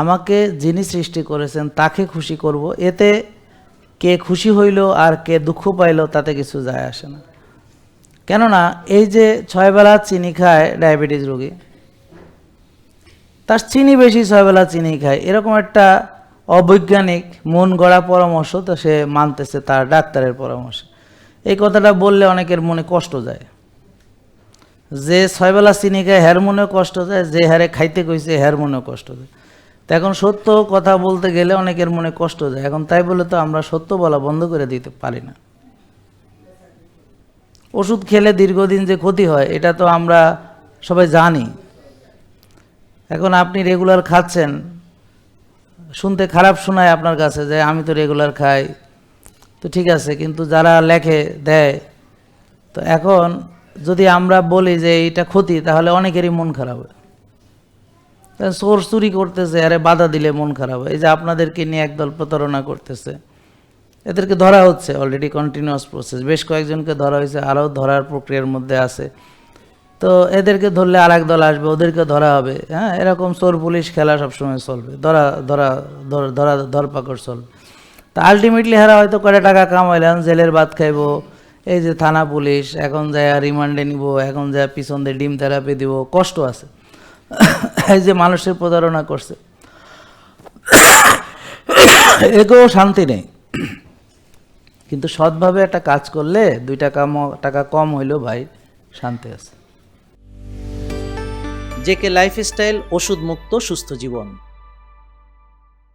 আমাকে যিনি সৃষ্টি করেছেন, তাকে খুশি করব। এতে কে খুশি হইল আর কে দুঃখ পাইল, তাতে কিছু যায় আসে না। কেননা, এই যে ছয়বেলা চিনি খায় ডায়াবেটিস রোগী, তার চিনি বেশি ছয়বেলা চিনি খায়, এরকম একটা অবৈজ্ঞানিক মন গড়া পরামর্শ তো সে মানতেছে তার ডাক্তারের পরামর্শ। এই কথাটা বললে অনেকের মনে কষ্ট যায়। যে ছয়বেলা চিনি খায়, হ্যার মনেও কষ্ট যায়, যে হারে খাইতে কইছে, হ্যার মনেও কষ্ট যায়। তো এখন সত্য কথা বলতে গেলে অনেকের মনে কষ্ট যায়। এখন তাই বলে তো আমরা সত্য বলা বন্ধ করে দিতে পারি না। ওষুধ খেলে দীর্ঘদিন যে ক্ষতি হয়, এটা তো আমরা সবাই জানি। এখন আপনি রেগুলার খাচ্ছেন, শুনতে খারাপ শোনায় আপনার কাছে যে, আমি তো রেগুলার খাই। তো ঠিক আছে, কিন্তু যারা লেখে, দেয়, তো এখন যদি আমরা বলি যে, এইটা ক্ষতি, তাহলে অনেকেরই মন খারাপ হয়। চোর চুরি করতেছে, আরে বাধা দিলে মন খারাপ এই যে আপনাদেরকে নিয়ে একদল প্রতারণা করতেছে, এদেরকে ধরা হচ্ছে অলরেডি কন্টিনিউয়াস প্রসেস বেশ কয়েকজনকে ধরা হয়েছে, আরও ধরার প্রক্রিয়ার মধ্যে আছে। তো এদেরকে ধরলে আর দল আসবে, ওদেরকে ধরা হবে। হ্যাঁ এরকম চোর পুলিশ খেলা সবসময় চলবে। ধরা ধরা, ধর- ধরা, ধরপাকড় চলবে। তা আলটিমেটলি হারা হয়তো কয়টা টাকা কামাইলাম জেলের ভাত খাইবো, এই যে থানা পুলিশ, এখন যায় রিমান্ডে নিব, এখন যায় পিছন দিয়ে ডিম থেরাপি দিব, কষ্ট আছে। এই যে মানুষের প্রতারণা করছে। একেও শান্তি নেই। কিন্তু সৎভাবে একটা কাজ করলে দুই টাকা টাকা কম হইলেও ভাই শান্তি আছে। জেকে লাইফস্টাইল ওষুধ মুক্ত সুস্থ জীবন।